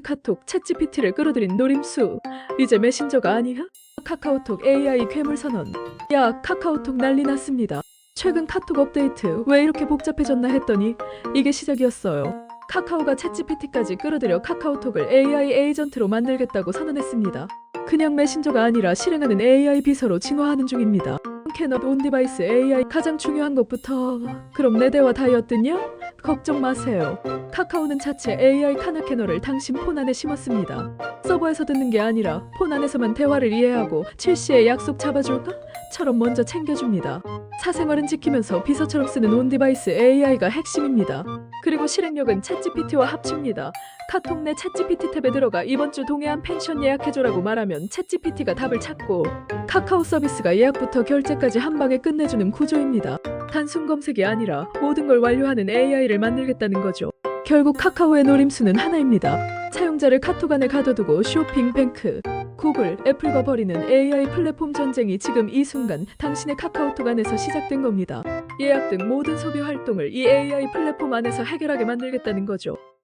카톡 챗GPT를 끌어들인 노림수. 이제 메신저가 아니야? 카카오톡 AI 괴물 선언. 야, 카카오톡 난리 났습니다. 최근 카톡 업데이트 왜 이렇게 복잡해졌나 했더니 이게 시작이었어요. 카카오가 챗GPT까지 끌어들여 카카오톡을 AI 에이전트로 만들겠다고 선언했습니다. 그냥 메신저가 아니라 실행하는 AI 비서로 진화하는 중입니다. 캐럿 온 디바이스 AI 가장 중요한 것부터 그럼 내 대화 다이었더냐? 걱정 마세요. 카카오는 자체 AI 카나 캐너를 당신 폰 안에 심었습니다. 서버에서 듣는 게 아니라 폰 안에서만 대화를 이해하고 실시에 약속 잡아줄까? 처럼 먼저 챙겨줍니다. 사생활은 지키면서 비서처럼 쓰는 온 디바이스 AI가 핵심입니다. 그리고 실행력은 챗GPT와 합칩니다. 카톡 내 챗GPT 탭에 들어가 이번 주 동해안 펜션 예약해줘라고 말하면 챗GPT가 답을 찾고 카카오 서비스가 예약부터 결제까지 한 방에 끝내주는 구조입니다. 단순 검색이 아니라 모든 걸 완료하는 AI를 만들겠다는 거죠. 결국 카카오의 노림수는 하나입니다. 사용자를 카톡 안에 가둬두고 쇼핑, 뱅크, 구글, 애플과 벌이는 AI 플랫폼 전쟁이 지금 이 순간 당신의 카카오톡 안에서 시작된 겁니다. 예약 등 모든 소비 활동을 이 AI 플랫폼 안에서 해결하게 만들겠다는 거죠.